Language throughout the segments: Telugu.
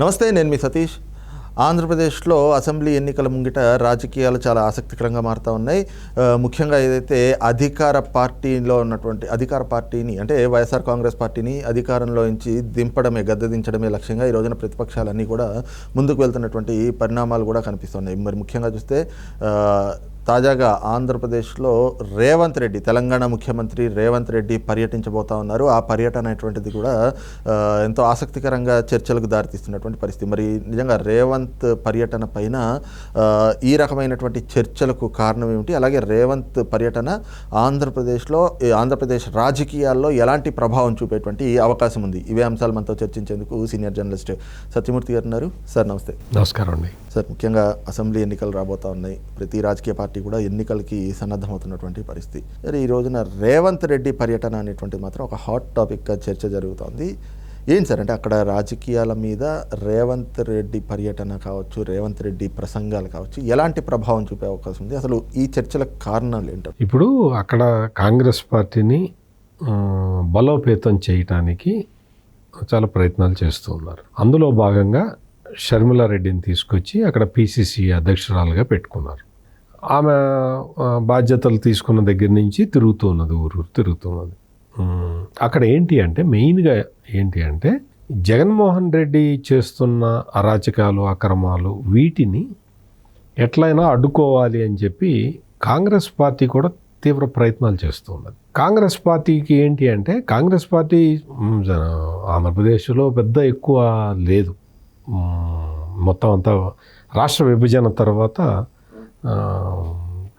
నమస్తే నేను మీ సతీష్. ఆంధ్రప్రదేశ్లో అసెంబ్లీ ఎన్నికల ముంగిట రాజకీయాలు చాలా ఆసక్తికరంగా మారుతూ ఉన్నాయి. ముఖ్యంగా ఏదైతే అధికార పార్టీలో ఉన్నటువంటి అధికార పార్టీని అంటే వైఎస్ఆర్ కాంగ్రెస్ పార్టీని అధికారంలో నుంచి దింపడమే గద్దదించడమే లక్ష్యంగా ఈ రోజున ప్రతిపక్షాలన్నీ కూడా ముందుకు వెళ్తున్నటువంటి పరిణామాలు కూడా కనిపిస్తున్నాయి. మరి ముఖ్యంగా చూస్తే తాజాగా ఆంధ్రప్రదేశ్లో రేవంత్ రెడ్డి తెలంగాణ ముఖ్యమంత్రి రేవంత్ రెడ్డి పర్యటించబోతా ఉన్నారు. ఆ పర్యటన అనేటువంటిది కూడా ఎంతో ఆసక్తికరంగా చర్చలకు దారితీస్తున్నటువంటి పరిస్థితి. మరి నిజంగా రేవంత్ పర్యటన పైన ఈ రకమైనటువంటి చర్చలకు కారణం ఏమిటి? అలాగే రేవంత్ పర్యటన ఆంధ్రప్రదేశ్లో ఆంధ్రప్రదేశ్ రాజకీయాల్లో ఎలాంటి ప్రభావం చూపేటువంటి అవకాశం ఉంది? ఇవే అంశాలు మనతో చర్చించేందుకు సీనియర్ జర్నలిస్ట్ సత్యమూర్తి గారు ఉన్నారు. సార్ నమస్తే. నమస్కారం అండి. సార్ ముఖ్యంగా అసెంబ్లీ ఎన్నికలు రాబోతా ఉన్నాయి. ప్రతి రాజకీయ పార్టీ కూడా ఎన్నికలకి సన్నద్ధమవుతున్నటువంటి పరిస్థితి. సరే ఈ రోజున రేవంత్ రెడ్డి పర్యటన అనేటువంటిది మాత్రం ఒక హాట్ టాపిక్గా చర్చ జరుగుతోంది. ఏం సార్ అంటే అక్కడ రాజకీయాల మీద రేవంత్ రెడ్డి పర్యటన కావచ్చు రేవంత్ రెడ్డి ప్రసంగాలు కావచ్చు ఎలాంటి ప్రభావం చూపే అవకాశం ఉంది? అసలు ఈ చర్చలకు కారణాలు ఏంటో. ఇప్పుడు అక్కడ కాంగ్రెస్ పార్టీని బలోపేతం చేయటానికి చాలా ప్రయత్నాలు చేస్తూ ఉన్నారు. అందులో భాగంగా షర్మిలారెడ్డిని తీసుకొచ్చి అక్కడ పిసిసి అధ్యక్షురాలుగా పెట్టుకున్నారు. ఆమె బాధ్యతలు తీసుకున్న దగ్గర నుంచి తిరుగుతూ ఉన్నది ఊరు తిరుగుతున్నది అక్కడ ఏంటి అంటే మెయిన్గా ఏంటి అంటే జగన్మోహన్ రెడ్డి చేస్తున్న అరాచకాలు అక్రమాలు వీటిని ఎట్లయినా అడ్డుకోవాలి అని చెప్పి కాంగ్రెస్ పార్టీ కూడా తీవ్ర ప్రయత్నాలు చేస్తూ ఉన్నది. కాంగ్రెస్ పార్టీకి ఏంటి అంటే కాంగ్రెస్ పార్టీ ఆంధ్రప్రదేశ్లో పెద్ద ఎక్కువ లేదు. మొత్తం అంతా రాష్ట్ర విభజన తర్వాత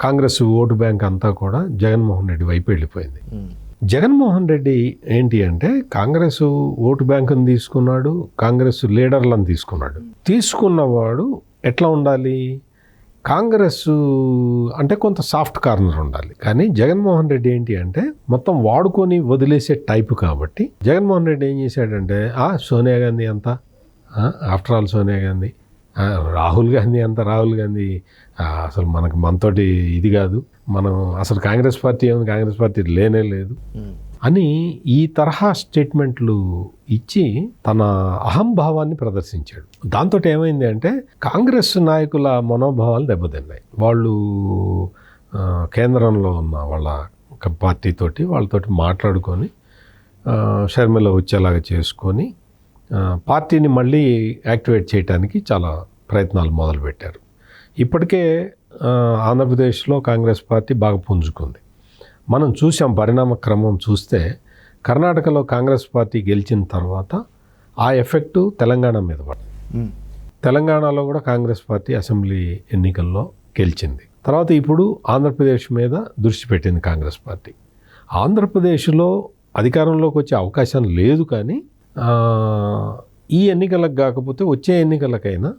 కాంగ్రెస్ ఓటు బ్యాంక్ అంతా కూడా జగన్మోహన్ రెడ్డి వైపు వెళ్ళిపోయింది. జగన్మోహన్ రెడ్డి ఏంటి అంటే కాంగ్రెస్ ఓటు బ్యాంకుని తీసుకున్నాడు కాంగ్రెస్ లీడర్లను తీసుకున్నాడు. తీసుకున్నవాడు ఎట్లా ఉండాలి? కాంగ్రెస్ అంటే కొంత సాఫ్ట్ కార్నర్ ఉండాలి. కానీ జగన్మోహన్ రెడ్డి ఏంటి అంటే మొత్తం వాడుకొని వదిలేసే టైపు కాబట్టి జగన్మోహన్ రెడ్డి ఏం చేశాడంటే ఆ సోనియా గాంధీ అంతా ఆఫ్టర్ ఆల్ సోనియా గాంధీ. రాహుల్ గాంధీ అంత రాహుల్ గాంధీ అసలు మనకు మనతోటి ఇది కాదు. మనం అసలు కాంగ్రెస్ పార్టీ ఏముంది? కాంగ్రెస్ పార్టీ లేనే లేదు. అని ఈ తరహా స్టేట్మెంట్లు ఇచ్చి తన అహంభావాన్ని ప్రదర్శించాడు. దాంతో ఏమైంది అంటే కాంగ్రెస్ నాయకుల మనోభావాలు దెబ్బతిన్నాయి. వాళ్ళు కేంద్రంలో ఉన్న వాళ్ళ పార్టీతోటి వాళ్ళతోటి మాట్లాడుకొని షర్మిల వచ్చేలాగా చేసుకొని పార్టీని మళ్ళీ యాక్టివేట్ చేయడానికి చాలా ప్రయత్నాలు మొదలుపెట్టారు. ఇప్పటికే ఆంధ్రప్రదేశ్లో కాంగ్రెస్ పార్టీ బాగా పుంజుకుంది. మనం చూసాం పరిణామ క్రమం చూస్తే కర్ణాటకలో కాంగ్రెస్ పార్టీ గెలిచిన తర్వాత ఆ ఎఫెక్టు తెలంగాణ మీద పడింది తెలంగాణలో కూడా కాంగ్రెస్ పార్టీ అసెంబ్లీ ఎన్నికల్లో గెలిచింది. తర్వాత ఇప్పుడు ఆంధ్రప్రదేశ్ మీద దృష్టి పెట్టింది కాంగ్రెస్ పార్టీ. ఆంధ్రప్రదేశ్లో అధికారంలోకి వచ్చే అవకాశం లేదు కానీ ఈ ఎన్నికలకు కాకపోతే వచ్చే ఎన్నికలకైనా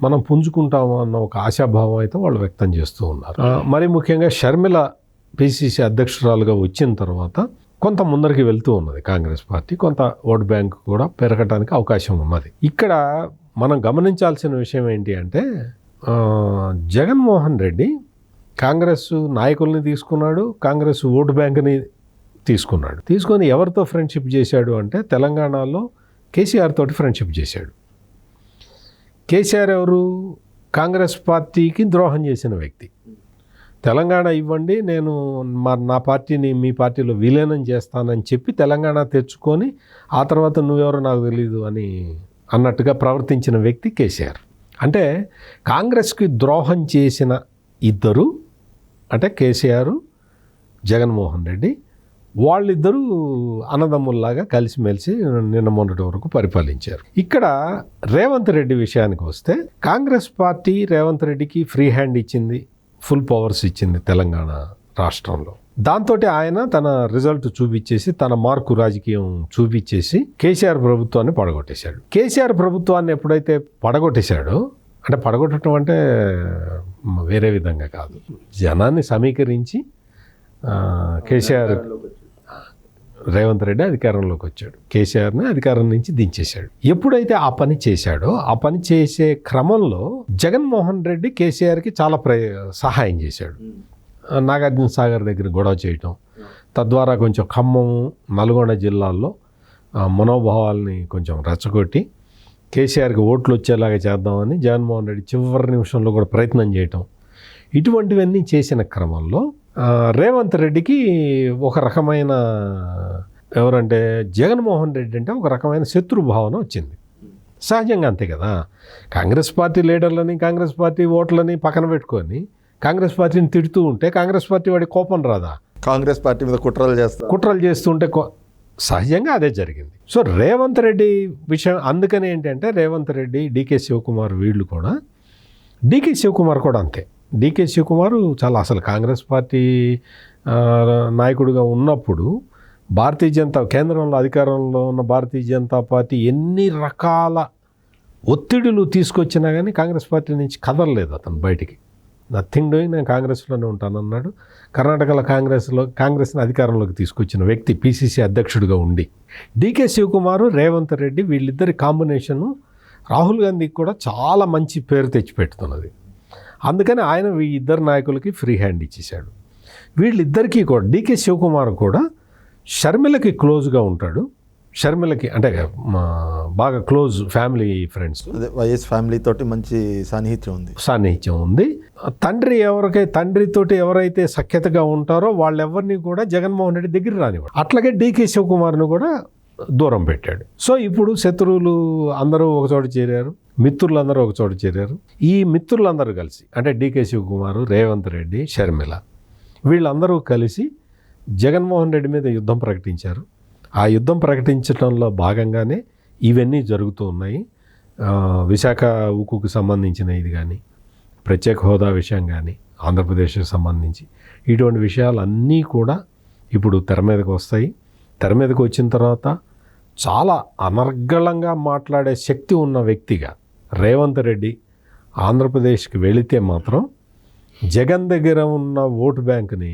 మనం పుంజుకుంటాము అన్న ఒక ఆశాభావం అయితే వాళ్ళు వ్యక్తం చేస్తూ ఉన్నారు. మరి ముఖ్యంగా షర్మిల పిసిసి అధ్యక్షురాలుగా వచ్చిన తర్వాత కొంత ముందరికి వెళ్తూ ఉన్నది కాంగ్రెస్ పార్టీ కొంత ఓట్ బ్యాంక్ కూడా పెరగడానికి అవకాశం ఉన్నది. ఇక్కడ మనం గమనించాల్సిన విషయం ఏంటి అంటే జగన్మోహన్ రెడ్డి కాంగ్రెస్ నాయకుల్ని తీసుకున్నాడు కాంగ్రెస్ ఓటు బ్యాంక్ని తీసుకున్నాడు. తీసుకొని ఎవరితో ఫ్రెండ్షిప్ చేశాడు అంటే తెలంగాణలో కేసీఆర్ తోటి ఫ్రెండ్షిప్ చేశాడు. కేసీఆర్ ఎవరు? కాంగ్రెస్ పార్టీకి ద్రోహం చేసిన వ్యక్తి. తెలంగాణ ఇవ్వండి నేను మా నా పార్టీని మీ పార్టీలో విలీనం చేస్తానని చెప్పి తెలంగాణ తెచ్చుకొని ఆ తర్వాత నువ్వెవరో నాకు తెలియదు అని అన్నట్టుగా ప్రవర్తించిన వ్యక్తి కేసీఆర్. అంటే కాంగ్రెస్కి ద్రోహం చేసిన ఇద్దరు అంటే కేసీఆర్ జగన్మోహన్ రెడ్డి వాళ్ళిద్దరూ అన్నదమ్ముల్లాగా కలిసిమెలిసి నిన్న మొన్నటి వరకు పరిపాలించారు. ఇక్కడ రేవంత్ రెడ్డి విషయానికి వస్తే కాంగ్రెస్ పార్టీ రేవంత్ రెడ్డికి ఫ్రీ హ్యాండ్ ఇచ్చింది ఫుల్ పవర్స్ ఇచ్చింది తెలంగాణ రాష్ట్రంలో. దాంతో ఆయన తన రిజల్ట్ చూపించేసి తన మార్కు రాజకీయం చూపించేసి కేసీఆర్ ప్రభుత్వాన్ని పడగొట్టేశాడు. కేసీఆర్ ప్రభుత్వాన్ని ఎప్పుడైతే పడగొట్టేశాడో అంటే పడగొట్టడం అంటే వేరే విధంగా కాదు. జనాన్ని సమీకరించి కేసీఆర్ రేవంత్ రెడ్డి అధికారంలోకి వచ్చాడు. కేసీఆర్ని అధికారం నుంచి దించేశాడు. ఎప్పుడైతే ఆ పని చేశాడో ఆ పని చేసే క్రమంలో జగన్మోహన్ రెడ్డి కేసీఆర్కి చాలా ప్ర సహాయం చేశాడు. ఆ, నాగార్జున సాగర్ దగ్గర గొడవ చేయటం తద్వారా కొంచెం ఖమ్మం నల్గొండ జిల్లాల్లో మనోభావాల్ని కొంచెం రెచ్చగొట్టి కేసీఆర్కి ఓట్లు వచ్చేలాగా చేద్దామని జగన్మోహన్ రెడ్డి చివరి నిమిషంలో కూడా ప్రయత్నం చేయటం ఇటువంటివన్నీ చేసిన క్రమంలో రేవంత్ రెడ్డికి ఒక రకమైన ఎవరంటే జగన్మోహన్ రెడ్డి అంటే ఒక రకమైన శత్రు భావన వచ్చింది. సహజంగా అంతే కదా. కాంగ్రెస్ పార్టీ లీడర్లని కాంగ్రెస్ పార్టీ ఓట్లని పక్కన పెట్టుకొని కాంగ్రెస్ పార్టీని తిడుతూ ఉంటే కాంగ్రెస్ పార్టీ వాడి కోపం రాదా? కాంగ్రెస్ పార్టీ మీద కుట్రలు చేస్తారు కుట్రలు చేస్తుంటే సహజంగా అదే జరిగింది. సో రేవంత్ రెడ్డి విషయం అందుకని ఏంటంటే రేవంత్ రెడ్డి డీకే శివకుమార్ వీళ్ళు కూడా డీకే శివకుమార్ కూడా అంతే. డీకే శివకుమార్ చాలా అసలు కాంగ్రెస్ పార్టీ నాయకుడిగా ఉన్నప్పుడు భారతీయ జనతా కేంద్రంలో అధికారంలో ఉన్న భారతీయ జనతా పార్టీ ఎన్ని రకాల ఒత్తిడులు తీసుకొచ్చినా కానీ కాంగ్రెస్ పార్టీ నుంచి కదలలేదు అతను బయటికి. నథింగ్ డూయింగ్ నేను కాంగ్రెస్లోనే ఉంటానన్నాడు కర్ణాటకలో కాంగ్రెస్లో కాంగ్రెస్ని అధికారంలోకి తీసుకొచ్చిన వ్యక్తి పిసిసి అధ్యక్షుడిగా ఉండి. డీకే శివకుమార్ రేవంత్ రెడ్డి వీళ్ళిద్దరి కాంబినేషను రాహుల్ గాంధీకి కూడా చాలా మంచి పేరు తెచ్చిపెడుతున్నది. అందుకని ఆయన ఈ ఇద్దరు నాయకులకి ఫ్రీ హ్యాండ్ ఇచ్చేశాడు. వీళ్ళిద్దరికీ కూడా డీకే శివకుమార్ కూడా షర్మిలకి క్లోజ్గా ఉంటాడు. షర్మిలకి అంటే మా బాగా క్లోజ్ ఫ్యామిలీ ఫ్రెండ్స్. అదే వైఎస్ ఫ్యామిలీ తోటి మంచి సాన్నిహిత్యం ఉంది. సాన్నిహిత్యం ఉంది. తండ్రి ఎవరికై తండ్రితోటి ఎవరైతే సఖ్యతగా ఉంటారో వాళ్ళెవరిని కూడా జగన్మోహన్ రెడ్డి దగ్గర రానివాడు అట్లాగే డీకే శివకుమార్ను కూడా దూరం పెట్టాడు. సో ఇప్పుడు శత్రువులు అందరూ ఒక చోట చేరారు. మిత్రులందరూ ఒక చోట చేరారు. ఈ మిత్రులందరూ కలిసి అంటే డీకే శివకుమార్ రేవంత్ రెడ్డి షర్మిల వీళ్ళందరూ కలిసి జగన్మోహన్ రెడ్డి మీద యుద్ధం ప్రకటించారు. ఆ యుద్ధం ప్రకటించడంలో భాగంగానే ఇవన్నీ జరుగుతూ ఉన్నాయి. విశాఖ ఉక్కుకు సంబంధించిన ఇది కానీ ప్రత్యేక హోదా విషయం కానీ ఆంధ్రప్రదేశ్కి సంబంధించి ఇటువంటి విషయాలన్నీ కూడా ఇప్పుడు తెర మీదకి వస్తాయి. తెర మీదకి వచ్చిన తర్వాత చాలా అనర్గళంగా మాట్లాడే శక్తి ఉన్న వ్యక్తిగా రేవంత్ రెడ్డి ఆంధ్రప్రదేశ్కి వెళితే మాత్రం జగన్ దగ్గర ఉన్న ఓటు బ్యాంక్ని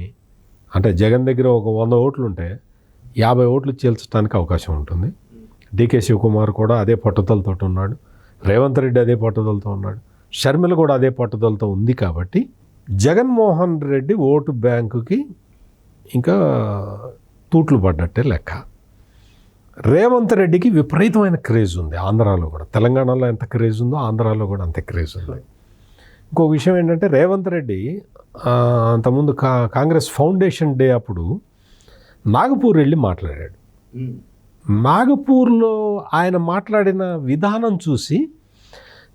అంటే జగన్ దగ్గర ఒక వంద ఓట్లు ఉంటే యాభై ఓట్లు చీల్చడానికి అవకాశం ఉంటుంది. డీకే శివకుమార్ కూడా అదే పట్టుదలతో ఉన్నాడు. రేవంత్ రెడ్డి అదే పట్టుదలతో ఉన్నాడు. షర్మిల కూడా అదే పట్టుదలతో ఉంది కాబట్టి జగన్మోహన్ రెడ్డి ఓటు బ్యాంకుకి ఇంకా తూట్లు పడ్డట్టే లెక్క. రేవంత్ రెడ్డికి విపరీతమైన క్రేజ్ ఉంది ఆంధ్రాలో కూడా. తెలంగాణలో ఎంత క్రేజ్ ఉందో ఆంధ్రాలో కూడా అంతే క్రేజ్ ఉంది. ఇంకో విషయం ఏంటంటే రేవంత్ రెడ్డి అంతకుముందు కా కాంగ్రెస్ ఫౌండేషన్ డే అప్పుడు నాగపూర్ వెళ్ళి మాట్లాడాడు. నాగపూర్లో ఆయన మాట్లాడిన విధానం చూసి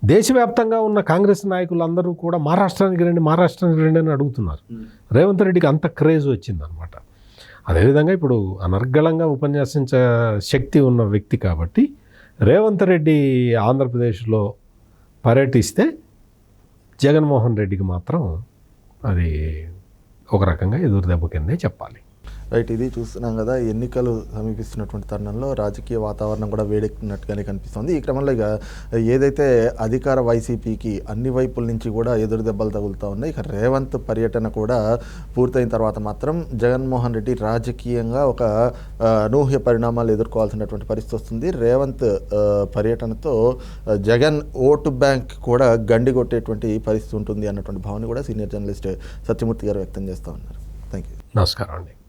దేశవ్యాప్తంగా ఉన్న కాంగ్రెస్ నాయకులందరూ కూడా మహారాష్ట్రానికి రండి మహారాష్ట్రానికి రండి అని అడుగుతున్నారు. రేవంత్ రెడ్డికి అంత క్రేజ్ వచ్చిందనమాట. అదేవిధంగా ఇప్పుడు అనర్గళంగా ఉపన్యాసించే శక్తి ఉన్న వ్యక్తి కాబట్టి రేవంత్ రెడ్డి ఆంధ్రప్రదేశ్లో పర్యటిస్తే జగన్మోహన్ రెడ్డికి మాత్రం అది ఒక రకంగా ఎదురు దెబ్బ కిందే చెప్పాలి. రైట్ ఇది చూస్తున్నాం కదా ఎన్నికలు సమీపిస్తున్నటువంటి తరుణంలో రాజకీయ వాతావరణం కూడా వేడెక్కినట్టుగానే కనిపిస్తుంది. ఈ క్రమంలో ఇక ఏదైతే అధికార వైసీపీకి అన్ని వైపుల నుంచి కూడా ఎదురు దెబ్బలు తగులుతూ ఉన్నాయి ఇక రేవంత్ పర్యటన కూడా పూర్తయిన తర్వాత మాత్రం జగన్మోహన్ రెడ్డి రాజకీయంగా ఒక అనూహ్య పరిణామాలు ఎదుర్కోవాల్సినటువంటి పరిస్థితి వస్తుంది. రేవంత్ పర్యటనతో జగన్ ఓటు బ్యాంక్ కూడా గండి కొట్టేటువంటి పరిస్థితి ఉంటుంది అన్నటువంటి భావన కూడా సీనియర్ జర్నలిస్ట్ సత్యమూర్తి గారు వ్యక్తం చేస్తూ ఉన్నారు. థ్యాంక్ యూ నమస్కారం అండి.